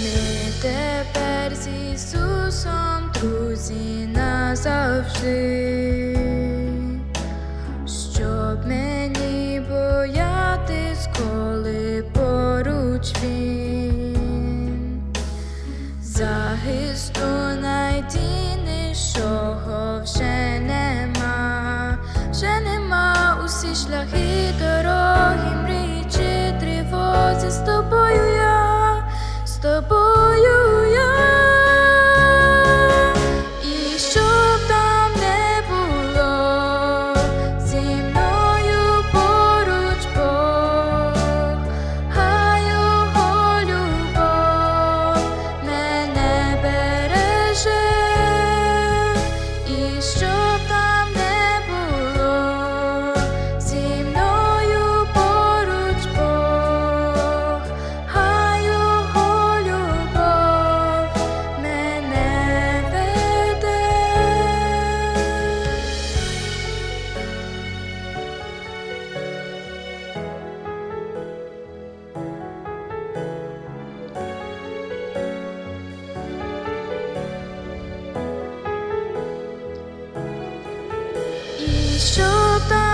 Ми тепер з Ісусом, друзі назавжди. Щоб там